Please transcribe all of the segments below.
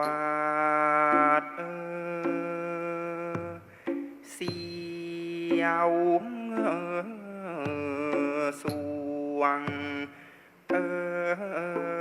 วาดเออเสียวสวงเออ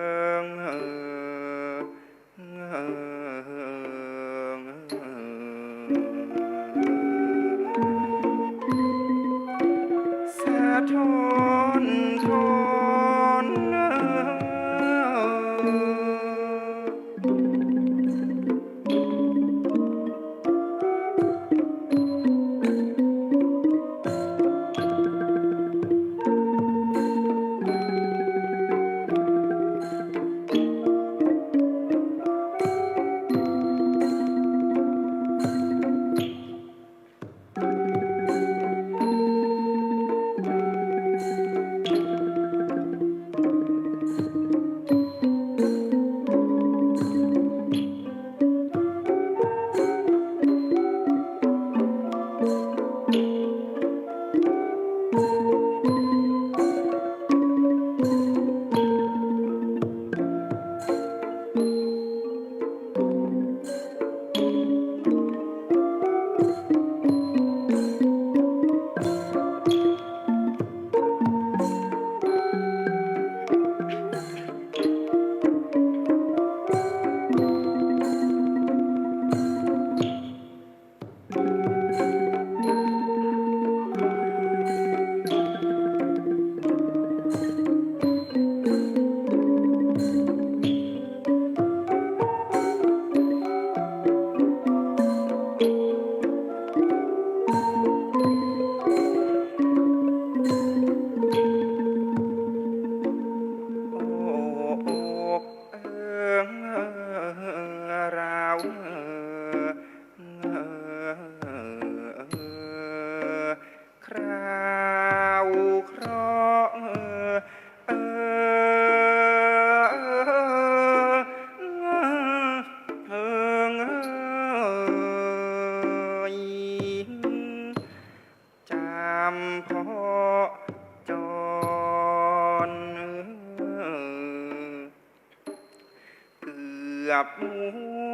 อบมั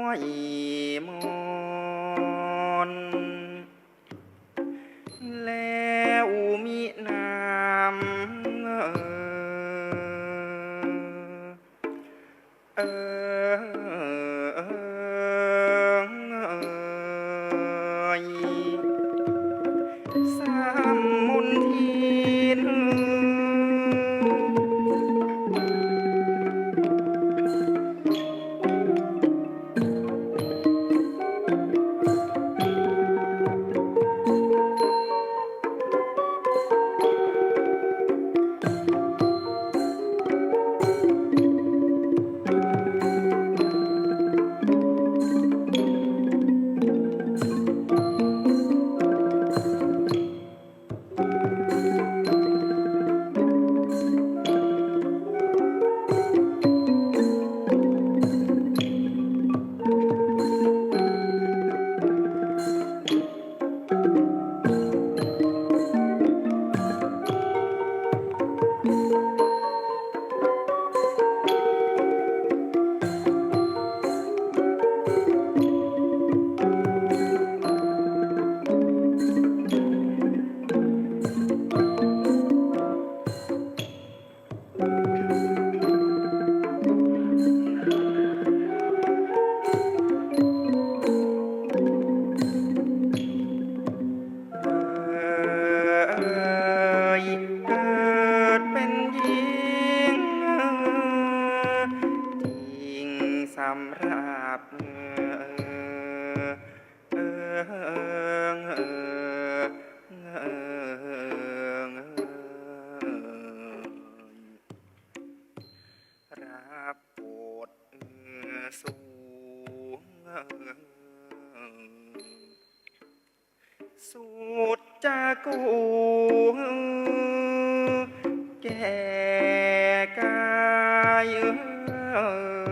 วอีมนแล้วมีน้ำเออ สำราบเอรับโปดสูงสุดจะกูแก่กายเออ